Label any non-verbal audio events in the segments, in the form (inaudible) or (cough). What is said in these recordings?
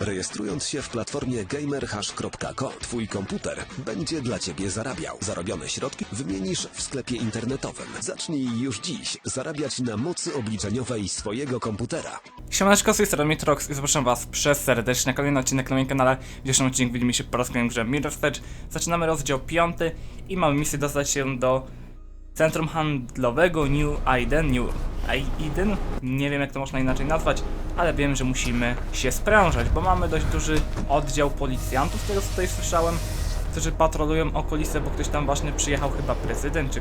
Rejestrując się w platformie gamerhash.co, twój komputer będzie dla ciebie zarabiał. Zarobione środki wymienisz w sklepie internetowym. Zacznij już dziś zarabiać na mocy obliczeniowej swojego komputera. Siemaneczko, z tej strony Mitrox i zapraszam was przez serdecznie na kolejny odcinek na moim kanale. W dzisiejszym odcinku widzimy się po raz kolejny w grze Mirror's Edge. Zaczynamy rozdział 5 i mamy misję dostać się do centrum handlowego New Aiden. New Aiden? Nie wiem jak to można inaczej nazwać, ale wiem, że musimy się sprężać, bo mamy dość duży oddział policjantów, z tego co tutaj słyszałem, którzy patrolują okolice, bo ktoś tam ważny przyjechał, chyba prezydent czy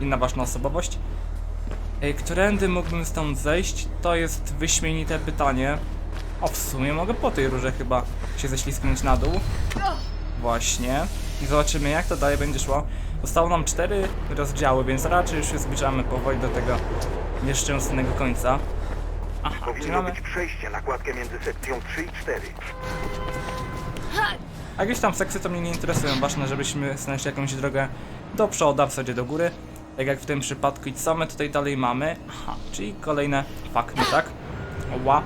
inna ważna osobowość. Którędy mógłbym stąd zejść? To jest wyśmienite pytanie. O, w sumie mogę po tej rurze chyba się ześlizgnąć na dół. Właśnie. I zobaczymy jak to dalej będzie szło. Zostało nam cztery rozdziały, więc raczej już się zbliżamy powoli do tego nieszczęsnego końca. Aha, Powinno mamy... być przejście na kładkę między sekcją 3 i 4. A jakieś tam sekcje to mnie nie interesują. Ważne, żebyśmy znaleźli jakąś drogę do przodu, a w zasadzie do góry. Tak jak w tym przypadku. I co my tutaj dalej mamy? Aha, czyli kolejne fakty, tak? Ła.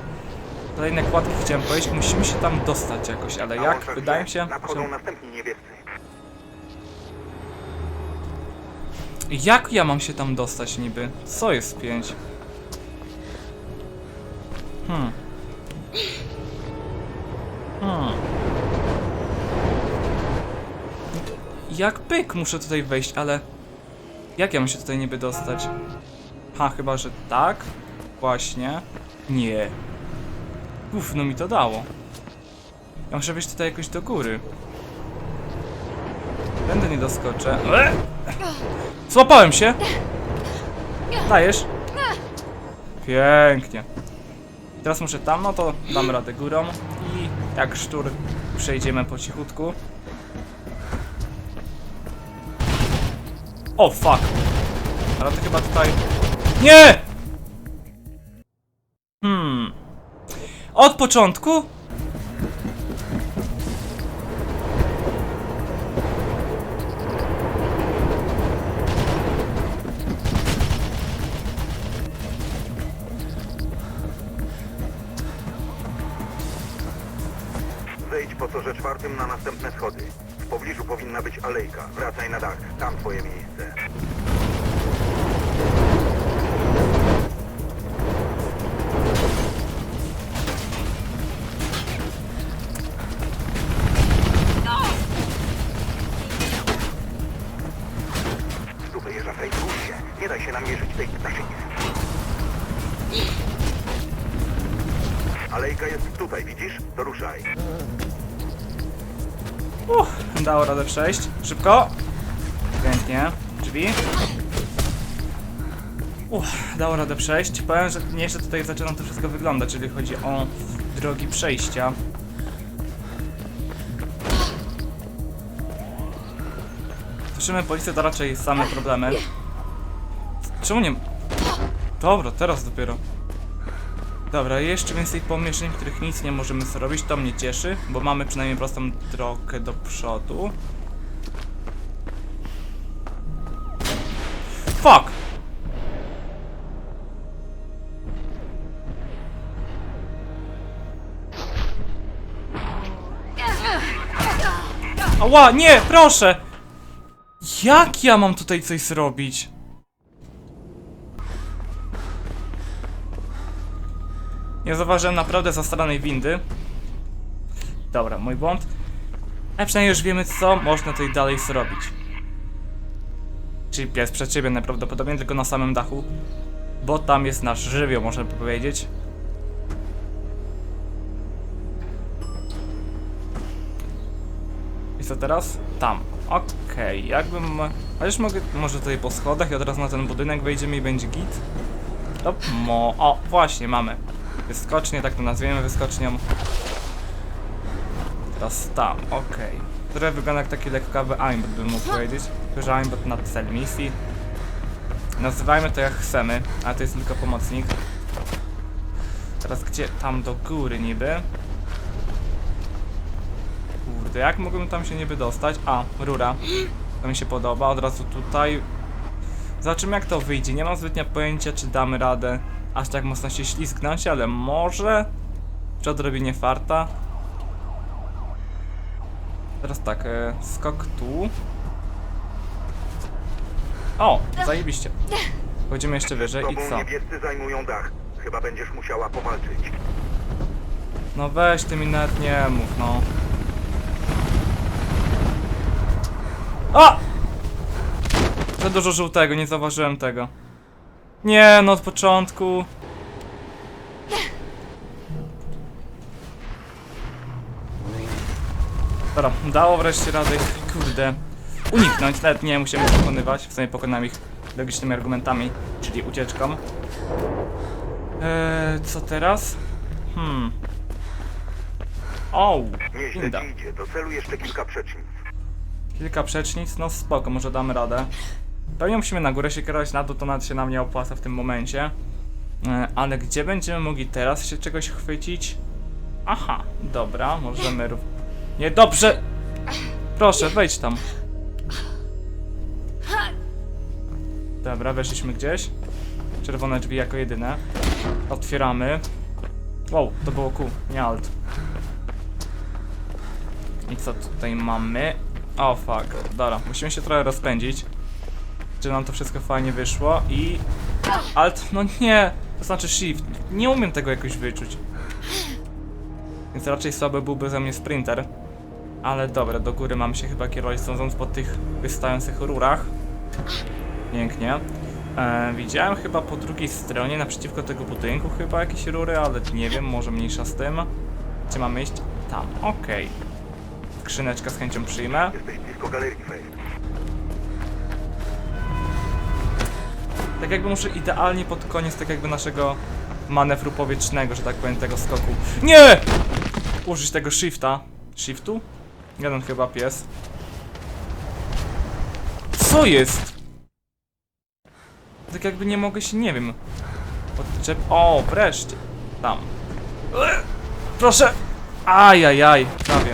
Kolejne kładki chciałem powiedzieć. Musimy się tam dostać jakoś, ale jak? Wydaje mi się, Nadchodzą że... następni niebiescy. Jak ja mam się tam dostać niby? Co jest pięć? Hmm. Hmm. Jak pyk muszę tutaj wejść, ale... Jak ja mam się tutaj niby dostać? Ha, chyba, że tak? Właśnie. Nie. Uf, no mi to dało. Ja muszę wejść tutaj jakoś do góry. Będę nie doskoczę. Eee! Złapałem się! Dajesz? Pięknie. Teraz muszę tam, no to damy radę górą i jak szczur przejdziemy po cichutku. O, fuck. Ale to chyba tutaj... Nie! Hmm. Od początku? Tam twoje miejsce. Wyjeżdża tej się. Nie daj się namierzyć tej ptaszynie. Alejka jest tutaj, widzisz? To ruszaj. Uff, dało radę przejść. Szybko. Pięknie. Drzwi. Uff, dało radę przejść. Powiem, że nieźle tutaj zaczyna to wszystko wyglądać, jeżeli chodzi o drogi przejścia. Słyszymy policję, to raczej same problemy. Czemu nie... Dobra, teraz dopiero. Dobra, jeszcze więcej pomieszczeń, w których nic nie możemy zrobić, to mnie cieszy, bo mamy przynajmniej prostą drogę do przodu. Fuck! Ała, nie, proszę! Jak ja mam tutaj coś zrobić? Nie zauważyłem naprawdę zastaраnej windy. Dobra, mój błąd. Ale przynajmniej już wiemy, co można tutaj dalej zrobić. Czyli pies przed ciebie najprawdopodobniej, tylko na samym dachu. Bo tam jest nasz żywioł, można by powiedzieć. I co teraz? Tam. Okej, jakbym... A już mogę, może tutaj po schodach i od razu na ten budynek wejdziemy i będzie git. To mo... O, właśnie, mamy. Wyskocznie, tak to nazwiemy wyskocznią. Teraz tam, okej. Które wygląda jak taki lekkawy aimbot, bym mógł powiedzieć. Tylko, że aimbot na cel misji. Nazywajmy to jak chcemy, ale to jest tylko pomocnik. Teraz gdzie? Tam do góry niby. Kurde, jak mogłem tam się niby dostać? A, rura. To mi się podoba, od razu tutaj. Zobaczymy jak to wyjdzie. Nie mam zbytnio pojęcia, czy damy radę aż tak mocno się ślizgnąć, ale może... Przy odrobinie farta. Teraz tak, e, skok tu. O, zajebiście. Chodzimy jeszcze wyżej i Tobą co? niebiescy zajmują dach. Chyba będziesz musiała powalczyć. No weź ty mi nawet nie mów, no. A! Za dużo żółtego, nie zauważyłem tego. Nie, no od początku. Dobra, dało wreszcie radę ich, kurde, uniknąć. Nawet nie musimy pokonywać, w sumie pokonam ich logicznymi argumentami, czyli ucieczką. Eee, co teraz? Hmm. O, Nieźle ci idzie. Do celu jeszcze kilka przecznic. Kilka przecznic, no spoko, może damy radę. Pewnie musimy na górę się kierować, na dół to nawet się nam nie opłaca w tym momencie. E, Ale gdzie będziemy mogli teraz się czegoś chwycić? Aha, dobra, możemy... Nie, dobrze! Proszę, wejdź tam. Dobra, weszliśmy gdzieś. Czerwone drzwi jako jedyne. Otwieramy. Wow, to było Q, nie alt. I co tutaj mamy? O fuck, dobra, musimy się trochę rozpędzić. Czy nam to wszystko fajnie wyszło i... Alt, no nie! To znaczy shift. Nie umiem tego jakoś wyczuć. Więc raczej słaby byłby ze mnie sprinter. Ale dobra, do góry mam się chyba kierować sądząc po tych wystających rurach. Pięknie. E, widziałem chyba po drugiej stronie, naprzeciwko tego budynku chyba jakieś rury, ale nie wiem, może mniejsza z tym. Gdzie mamy iść? Tam, okej. Skrzyneczka z chęcią przyjmę. Tak jakby muszę idealnie pod koniec tak jakby naszego manewru powietrznego, że tak powiem, tego skoku. Nie! Użyć tego shifta. Shiftu? Jeden chyba pies. Co jest? Tak jakby nie mogę się, nie wiem. Odczep... O, wreszcie. Tam. Proszę! Ajajaj, prawie.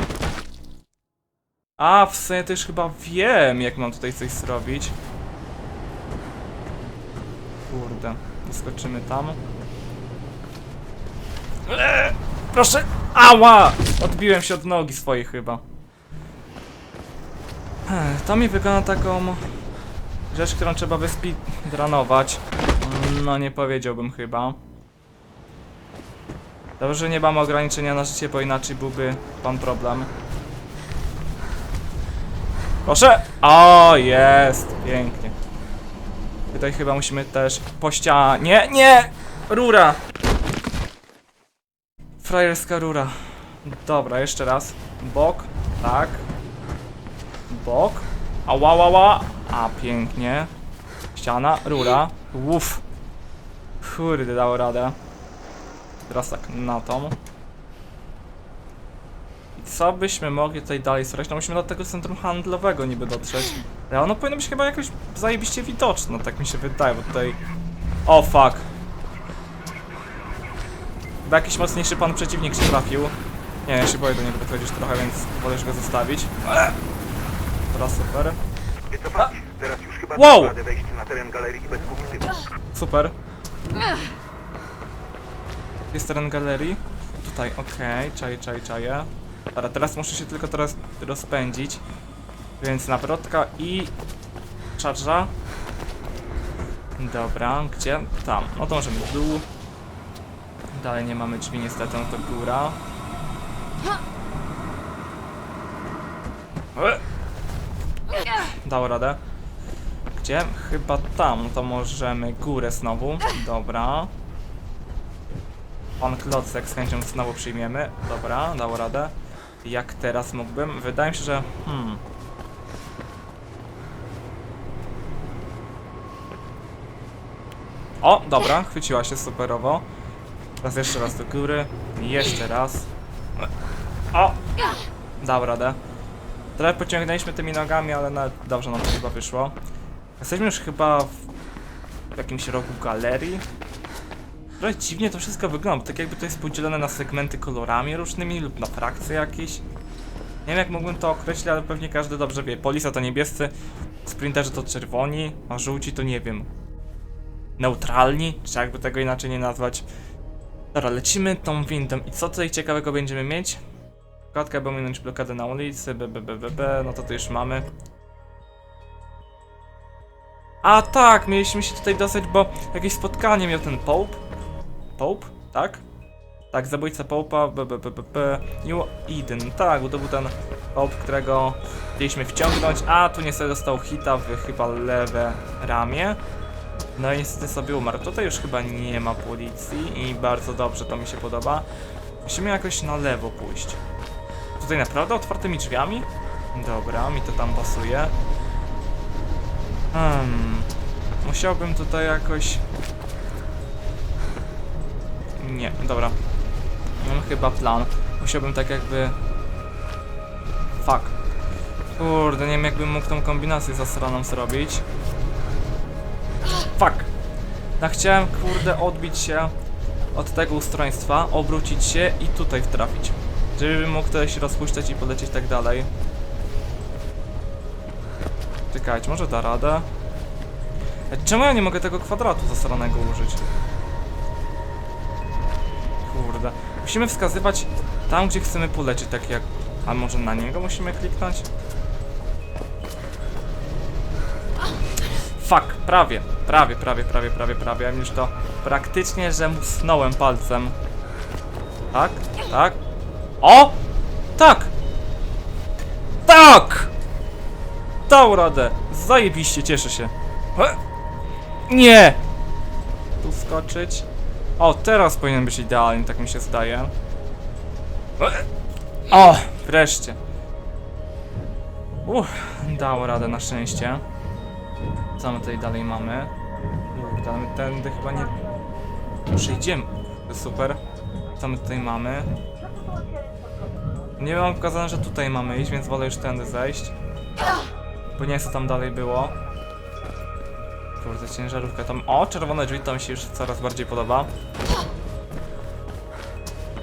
A, w sumie już chyba wiem, jak mam tutaj coś zrobić. Kurde, skoczymy tam. Eee, proszę! Ała! Odbiłem się od nogi swojej chyba. To mi wygląda taką rzecz, którą trzeba wyspeedrunować. Mm, No nie powiedziałbym chyba. Dobrze, że nie mamy ograniczenia na życie, bo inaczej byłby pan problem. Proszę! O, jest! Pięknie. Tutaj chyba musimy też po ścianie. Nie! Rura! Frajerska rura. Dobra, jeszcze raz. Bok. Tak. Bok. Ała, ała, ała. A, pięknie. Ściana, rura. Uff. Kurde, dało radę. Teraz tak, na tą. I co byśmy mogli tutaj dalej zrobić? No musimy do tego centrum handlowego niby dotrzeć. Ale ono powinno być chyba jakoś zajebiście widoczne, tak mi się wydaje, bo tutaj... O fuck. Chyba jakiś mocniejszy pan przeciwnik się trafił. Nie, ja się boję do niego podchodzić trochę, więc wolę go zostawić. Eee. Teraz super. Wycofać. Teraz już chyba Wow! dasz radę wejść na teren galerii bez. Super. Jest teren galerii. Tutaj, okej, czaję, czaję, czaję. Dobra, teraz muszę się tylko teraz rozpędzić. Więc nawrotka i... Charge'a. Dobra, gdzie? Tam. No to możemy w dół. Dalej nie mamy drzwi niestety, no to góra. E! Dało radę. Gdzie? Chyba tam, to możemy górę znowu. Dobra. Pan Klocek z chęcią znowu przyjmiemy. Dobra, dało radę. Jak teraz mógłbym? Wydaje mi się, że... Hmm. O, dobra, chwyciła się superowo. Teraz jeszcze raz do góry. Jeszcze raz. O! Dał radę. Trochę pociągnęliśmy tymi nogami, ale nawet dobrze nam to chyba wyszło. Jesteśmy już chyba w, w jakimś rogu galerii. Trochę dziwnie to wszystko wygląda, tak jakby to jest podzielone na segmenty kolorami różnymi lub na frakcje jakieś. Nie wiem jak mógłbym to określić, ale pewnie każdy dobrze wie. Polisa to niebiescy, sprinterzy to czerwoni, a żółci to nie wiem. Neutralni, czy jakby tego inaczej nie nazwać. Dobra, lecimy tą windą. I co tutaj ciekawego będziemy mieć? Kładka, by ominąć blokadę na ulicy, b, b, b, b, b, no to tu już mamy. A tak, mieliśmy się tutaj dostać, bo jakieś spotkanie miał ten Pope. Pope, tak? Tak, zabójca Pope'a, b, b, b, b, b. New Eden, tak, bo to był ten Pope, którego chcieliśmy wciągnąć, a tu niestety dostał hita w chyba lewe ramię. No i niestety sobie umarł. Tutaj już chyba nie ma policji i bardzo dobrze, to mi się podoba. Musimy jakoś na lewo pójść. Tutaj naprawdę otwartymi drzwiami? Dobra, mi to tam pasuje. Hmm. Musiałbym tutaj jakoś... Nie, dobra. Mam chyba plan. Musiałbym tak jakby... Fuck. Kurde, nie wiem jakbym mógł tą kombinację zasraną zrobić. Fuck. Ja chciałem, kurde, odbić się od tego ustroństwa, obrócić się i tutaj wtrafić. Żebym mógł się rozpuszczać i polecieć tak dalej. Czekajcie, może da radę? Ej, Czemu ja nie mogę tego kwadratu zasranego użyć? Kurde. Musimy wskazywać tam, gdzie chcemy polecieć, tak jak... A może na niego musimy kliknąć? Fuck, prawie, prawie, prawie, prawie, prawie, prawie. Już to praktycznie, że musnąłem palcem. Tak, tak. O! Tak! Tak! Dał radę! Zajebiście, cieszę się. E? Nie! Tu skoczyć. O, teraz powinien być idealnie, tak mi się zdaje. E? O, wreszcie. Uff, dało radę na szczęście. Co my tutaj dalej mamy? Kurde, my tędy chyba nie przejdziemy. Super. Co my tutaj mamy? Nie mam pokazane, że tutaj mamy iść, więc wolę już tędy zejść. Bo nie co tam dalej było. Kurde, ciężarówka tam... O, czerwone drzwi, to mi się już coraz bardziej podoba.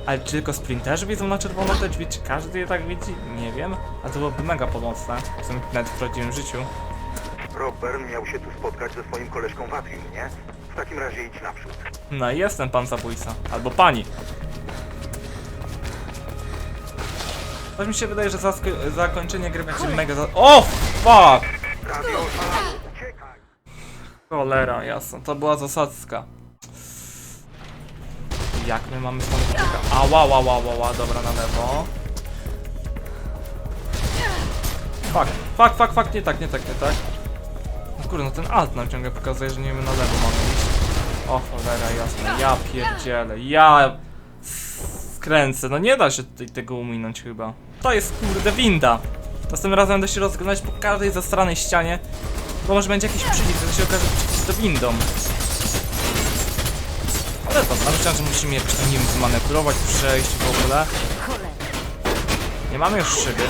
Ale czy tylko sprinterzy widzą na czerwono te drzwi? Czy każdy je tak widzi? Nie wiem. A to byłoby mega pomocne. W sumie nawet w prawdziwym życiu. Rob Byrne miał się tu spotkać ze swoim koleżką w Atrium, nie? W takim razie idź naprzód. No i jest ten pan zabójca. Albo pani. Coś mi się wydaje, że zakończenie gry będzie mega za... O, fuck! Cholera, jasno. To była zasadzka. Jak my mamy stąd uciekać? Ała, ła, ła, ła, ła, dobra, na lewo. Fuck, fuck, fuck, fuck, nie tak, nie tak, nie tak. No kurde, no ten alt nam ciągle pokazuje, że nie wiemy na lewo mamy iść. O cholera, jasno, ja pierdzielę, ja skręcę, no nie da się tutaj tego uminąć chyba. To jest kurde winda. Następnym razem będę się rozglądać po każdej zastranej ścianie, bo może będzie jakiś przycisk, to się okaże, że przycisk to windą. Ale to, myślałem, że musimy jakoś tam, nie wiem, zmanipulować, przejść w ogóle. Nie mamy już szyby.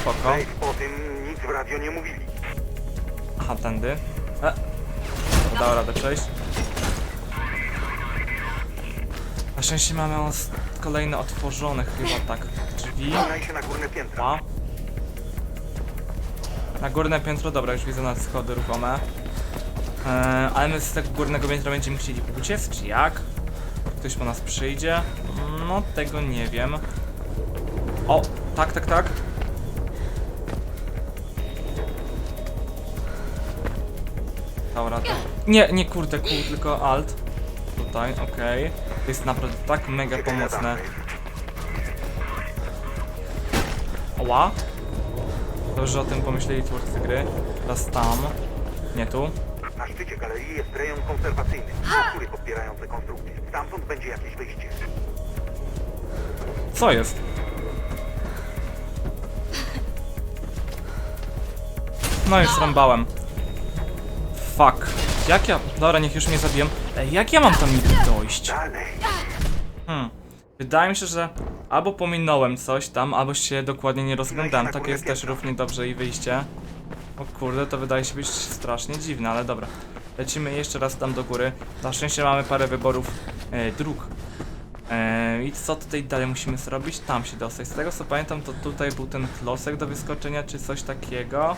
Spoko. Po tym nic w radio nie mówili. Aha, tędy. E. Udało radę przejść. Na szczęście mamy os- kolejne otworzone chyba tak drzwi. Się na górne piętra. A. Na górne piętro, dobra, już widzę na schody ruchome. Eee, ale my z tego górnego piętra będziemy chcieli uciec, czy jak? Ktoś po nas przyjdzie? No, tego nie wiem. O, tak, tak, tak. Dobra, to... Nie, nie kurde, kół, tylko alt. Tutaj, okej. To jest naprawdę tak mega pomocne. Oła. Dobrze, że o tym pomyśleli twórcy gry. Teraz tam. Nie tu. Na szczycie galerii jest rejon konserwacyjny. Struktury podpierające konstrukcję. Stamtąd będzie jakieś wyjście. Co jest? No już rąbałem. Fuck. Jak ja... Dobra, niech już mnie zabiją. Ej, jak ja mam tam dojść? Hmm. Wydaje mi się, że albo pominąłem coś tam, albo się dokładnie nie rozglądałem. Tak jest też równie dobrze i wyjście. O kurde, to wydaje się być strasznie dziwne, ale dobra. Lecimy jeszcze raz tam do góry. Na szczęście mamy parę wyborów e, dróg. E, I co tutaj dalej musimy zrobić? Tam się dostać. Z tego co pamiętam, to tutaj był ten klosek do wyskoczenia, czy coś takiego.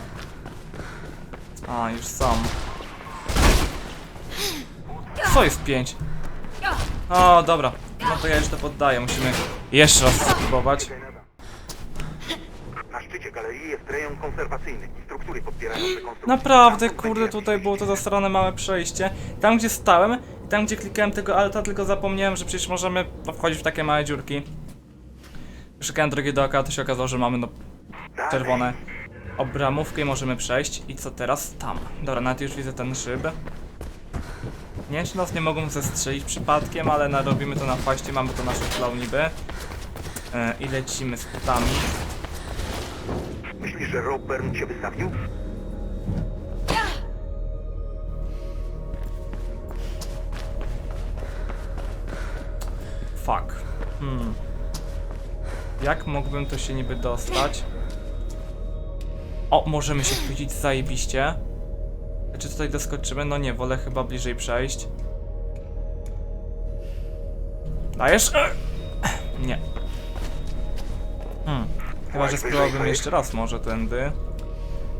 A, już są. Co jest pięć? O, dobra. No to ja już to poddaję, musimy jeszcze raz spróbować. Na szczycie galerii jest rejon konserwacyjny i struktury podpierające konstrukcję. Naprawdę, kurde, tutaj było to zasrane małe przejście. Tam, gdzie stałem, i tam, gdzie klikałem tego alta, tylko zapomniałem, że przecież możemy no, wchodzić w takie małe dziurki. Szukałem drogi dookoła, to się okazało, że mamy no czerwone obramówkę i możemy przejść. I co teraz? Tam. Dobra, nawet już widzę ten szyb. Nie nas nie mogą zestrzelić przypadkiem, ale narobimy to na faście, mamy to nasze flow niby. E, I lecimy z putami. Myślisz, że Rob Byrne cię wystawił? Fuck. Hmm. Jak mógłbym to się niby dostać? O, możemy się chwycić zajebiście. Czy tutaj doskoczymy? No nie, wolę chyba bliżej przejść. Dajesz? Nie. Hmm. Chyba, że spróbowałbym jeszcze raz może tędy.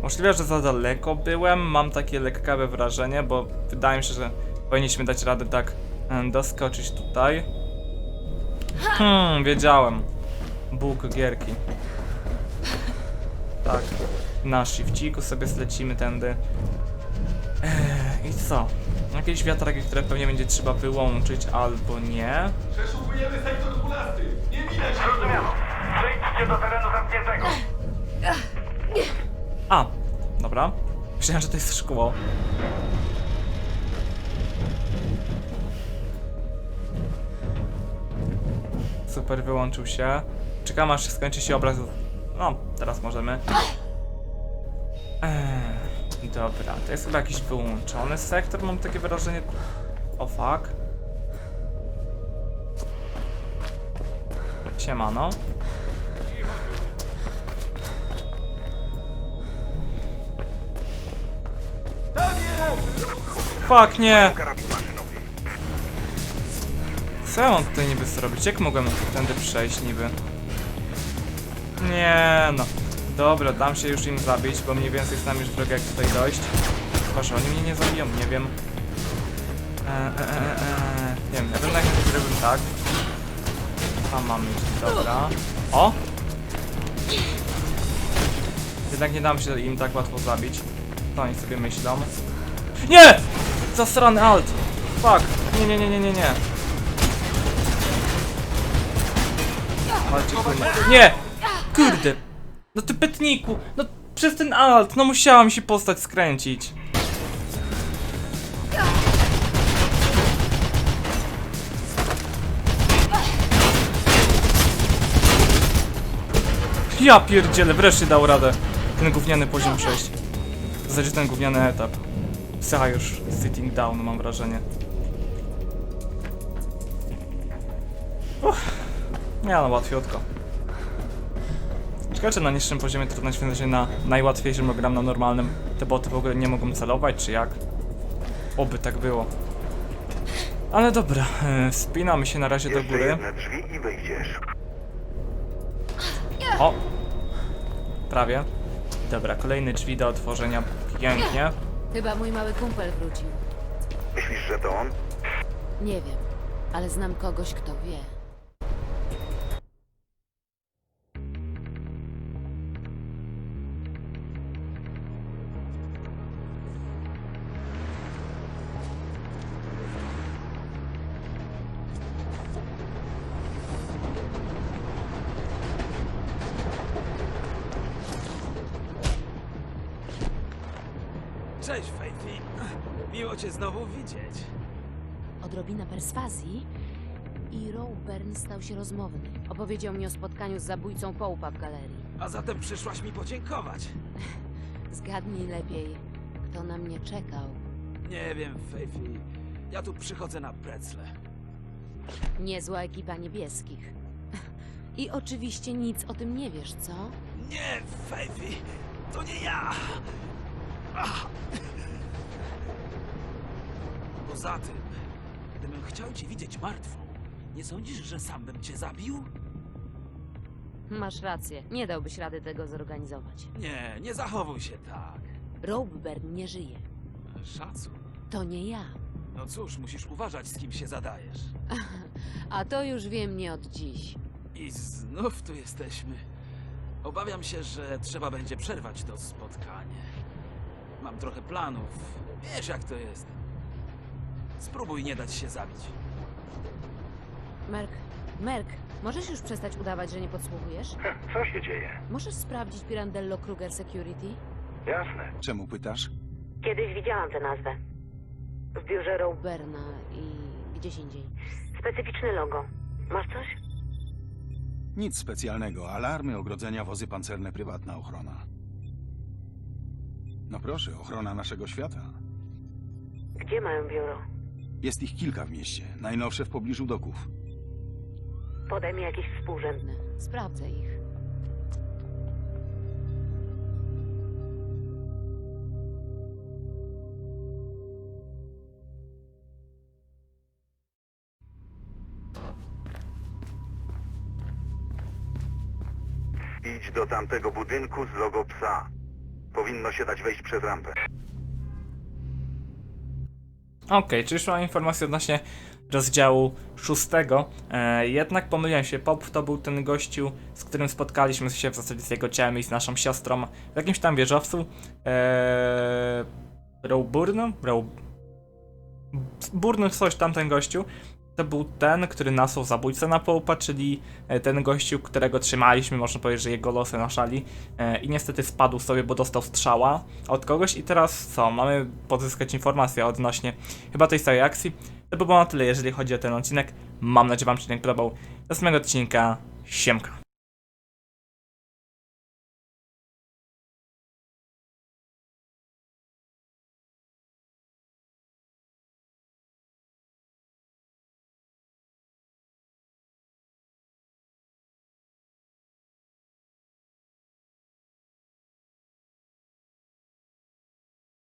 Możliwe, że za daleko byłem. Mam takie lekkawe wrażenie, bo wydaje mi się, że powinniśmy dać radę tak doskoczyć tutaj. Hmm, wiedziałem. Bóg gierki. Tak. Na shifciku sobie zlecimy tędy. Co? Jakieś wiatraki, które pewnie będzie trzeba wyłączyć albo nie. Przeszukujemy sektor 12. Nie widać Zrozumiano. Przejdźcie do terenu zamkniętego. A, dobra. Myślałem, że to jest szkło. Super, wyłączył się. Czekam aż skończy się obraz. No, teraz możemy. Eee, dobra, to jest chyba jakiś wyłączony sektor, mam takie wrażenie. O fuck. Siemano. Fuck, nie! Co ja mam tutaj niby zrobić? Jak mogłem tędy przejść niby? Nie no. Dobra, dam się już im zabić, bo mniej więcej znam już drogę jak tutaj dojść. Że oni mnie nie zabiją, nie wiem. E, e, e, e, nie wiem, ja bym najchętniej zrobił tak. Tam mamy, dobra. O! Jednak nie dam się im tak łatwo zabić. To oni sobie myślą. Nie! Zasrany alt! Fuck! Nie, nie, nie, nie, nie, nie. Walcie kurwa. Nie! Kurde! No ty petniku! No przez ten alt! No musiałam się postać skręcić. Ja pierdzielę, wreszcie dał radę. Ten gówniany poziom przejść. W zasadzie ten gówniany etap. Już sitting down, mam wrażenie. Uff. No, łatwiutko. Ciekawe, czy na niższym poziomie trudności w sensie na najłatwiejszym, bo gram na normalnym, te boty w ogóle nie mogą celować, czy jak? Oby tak było. Ale dobra, e, wspinamy się na razie do Jeszcze góry. jedne drzwi i wyjdziesz. O! Prawie. Dobra, kolejne drzwi do otworzenia. Pięknie. Chyba mój mały kumpel wrócił. Myślisz, że to on? Nie wiem, ale znam kogoś, kto wie. Rozmowny. Opowiedział mi o spotkaniu z zabójcą Połpa w galerii. A zatem przyszłaś mi podziękować. (laughs) Zgadnij lepiej, kto na mnie czekał. Nie wiem, Faithy. Ja tu przychodzę na precle. Niezła ekipa niebieskich. (laughs) I oczywiście nic o tym nie wiesz, co? Nie, Faithy. To nie ja. Ach. Poza tym, gdybym chciał cię widzieć martwą, nie sądzisz, że sam bym cię zabił? Masz rację, nie dałbyś rady tego zorganizować. Nie, nie zachowuj się tak. Rowburn nie żyje. Szacun. To nie ja. No cóż, musisz uważać, z kim się zadajesz. (laughs) A to już wiem nie od dziś. I znów tu jesteśmy. Obawiam się, że trzeba będzie przerwać to spotkanie. Mam trochę planów. Wiesz jak to jest. Spróbuj nie dać się zabić. Merk, Merk, możesz już przestać udawać, że nie podsłuchujesz? Co się dzieje? Możesz sprawdzić Pirandello Kruger Security? Jasne. Czemu pytasz? Kiedyś widziałam tę nazwę. W biurze Row. Berna i gdzieś indziej. Specyficzne logo. Masz coś? Nic specjalnego. Alarmy, ogrodzenia, wozy pancerne, prywatna ochrona. No proszę, ochrona naszego świata. Gdzie mają biuro? Jest ich kilka w mieście. Najnowsze w pobliżu doków. Podaj mi jakiś współrzędny. Sprawdzę ich. Idź do tamtego budynku z logo psa. Powinno się dać wejść przez rampę. Okej, czyli już mam informację odnośnie rozdziału szóstego. E, jednak pomyliłem się. Pop to był ten gościu, z którym spotkaliśmy się w zasadzie z jego ciałem i z naszą siostrą w jakimś tam wieżowcu. E, Rowburn? Row... Burn coś tam ten gościu. To był ten, który nasłał zabójcę na połupa, czyli e, ten gościu, którego trzymaliśmy, można powiedzieć, że jego losy na szali. E, I niestety spadł sobie, bo dostał strzała od kogoś. I teraz co? Mamy pozyskać informacje odnośnie chyba tej całej akcji. To by było na tyle, jeżeli chodzi o ten odcinek. Mam nadzieję, że Wam się odcinek podobał. Do następnego odcinka. Siemka.